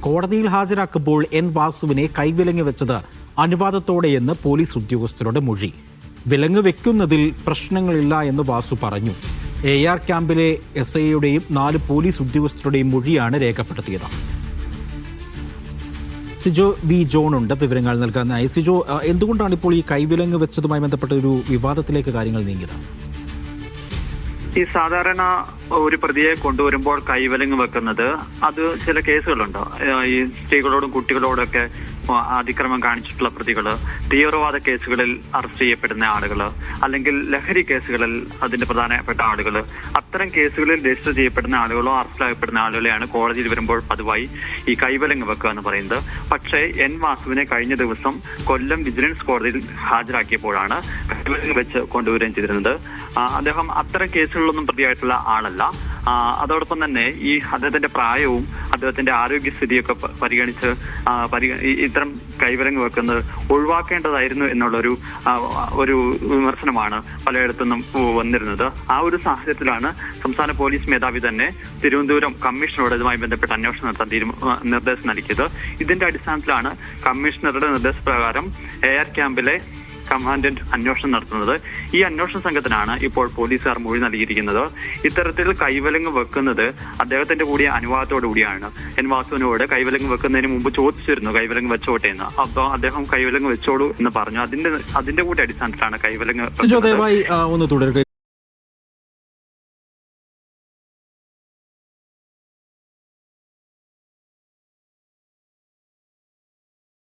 കോടതിയിൽ ഹാജരാക്കുമ്പോൾ എൻ വാസുവിനെ കൈവിലങ്ങി വെച്ചത് അനുവാദത്തോടെയെന്ന് പോലീസ് ഉദ്യോഗസ്ഥരുടെ മൊഴി. വിലങ്ങ് വെക്കുന്നതിൽ പ്രശ്നങ്ങളില്ല എന്ന് വാസു പറഞ്ഞു. എ ആർ ക്യാമ്പിലെ എസ് ഐയുടെയും നാല് പോലീസ് ഉദ്യോഗസ്ഥരുടെയും മൊഴിയാണ് രേഖപ്പെടുത്തിയത്. സിജോ വി ജോൺ ഉണ്ട്. വിവരങ്ങൾ നൽകാനായി. സിജോ എന്തുകൊണ്ടാണ് ഇപ്പോൾ ഈ കൈവിലങ്ങ് വെച്ചതുമായി ബന്ധപ്പെട്ട ഒരു വിവാദത്തിലേക്ക് കാര്യങ്ങൾ നീങ്ങിയത്? ഈ സാധാരണ ഒരു പ്രതിയെ കൊണ്ടുവരുമ്പോൾ കൈവലങ്ങ് വെക്കുന്നത് അത് ചില കേസുകളുണ്ട്. ഈ സ്ത്രീകളോടും കുട്ടികളോടൊക്കെ അതിക്രമം കാണിച്ചിട്ടുള്ള പ്രതികൾ തീവ്രവാദ കേസുകളിൽ അറസ്റ്റ് ചെയ്യപ്പെടുന്ന ആളുകൾ അല്ലെങ്കിൽ ലഹരി കേസുകളിൽ അതിന്റെ പ്രധാനപ്പെട്ട ആളുകൾ അത്തരം കേസുകളിൽ രജിസ്റ്റർ ചെയ്യപ്പെടുന്ന ആളുകളോ അറസ്റ്റിലാക്കപ്പെടുന്ന ആളുകളെയാണ് കോടതിയിൽ വരുമ്പോൾ പതിവായി ഈ കൈവലങ്ങ് വെക്കുക എന്ന് പറയുന്നത്. പക്ഷേ എൻ വാസുവിനെ കഴിഞ്ഞ ദിവസം കൊല്ലം വിജിലൻസ് കോടതിയിൽ ഹാജരാക്കിയപ്പോഴാണ് കൈവലങ്ങ് വെച്ച് കൊണ്ടുവരികയും ചെയ്തിരുന്നത്. അദ്ദേഹം അത്തരം കേസുകളിലൊന്നും പ്രതിയായിട്ടുള്ള ആളല്ല. അതോടൊപ്പം തന്നെ ഈ അദ്ദേഹത്തിന്റെ പ്രായവും അദ്ദേഹത്തിന്റെ ആരോഗ്യസ്ഥിതിയൊക്കെ പരിഗണിച്ച് ഇത്തരം കൈവരങ്ങ് വെക്കുന്നത് ഒഴിവാക്കേണ്ടതായിരുന്നു എന്നുള്ളൊരു ഒരു വിമർശനമാണ് പലയിടത്തു നിന്നും വന്നിരുന്നത്. ആ ഒരു സാഹചര്യത്തിലാണ് സംസ്ഥാന പോലീസ് മേധാവി തന്നെ തിരുവനന്തപുരം കമ്മീഷണറോട് ഇതുമായി ബന്ധപ്പെട്ട് അന്വേഷണം നടത്താൻ നിർദ്ദേശം നൽകിയത്. ഇതിന്റെ അടിസ്ഥാനത്തിലാണ് കമ്മീഷണറുടെ നിർദ്ദേശപ്രകാരം എയർ ക്യാമ്പിലെ കമാൻഡന്റ് അന്വേഷണം നടത്തുന്നത്. ഈ അന്വേഷണ സംഘത്തിനാണ് ഇപ്പോൾ പോലീസുകാർ മൊഴി നൽകിയിരിക്കുന്നത്. ഇത്തരത്തിൽ കൈവലങ്ങ് വെക്കുന്നത് അദ്ദേഹത്തിന്റെ കൂടിയ അനുവാദത്തോടു കൂടിയാണ്. എൻ വാസുവിനോട് കൈവലങ്ങ് വെക്കുന്നതിന് മുമ്പ് ചോദിച്ചിരുന്നു കൈവലങ്ങ് വെച്ചോട്ടെ എന്ന്. അപ്പോൾ അദ്ദേഹം കൈവലങ്ങ് വെച്ചോളൂ എന്ന് പറഞ്ഞു. അതിന്റെ അതിന്റെ കൂടി അടിസ്ഥാനത്തിലാണ് കൈവലങ്ങ് ഒന്ന് തുടരുക.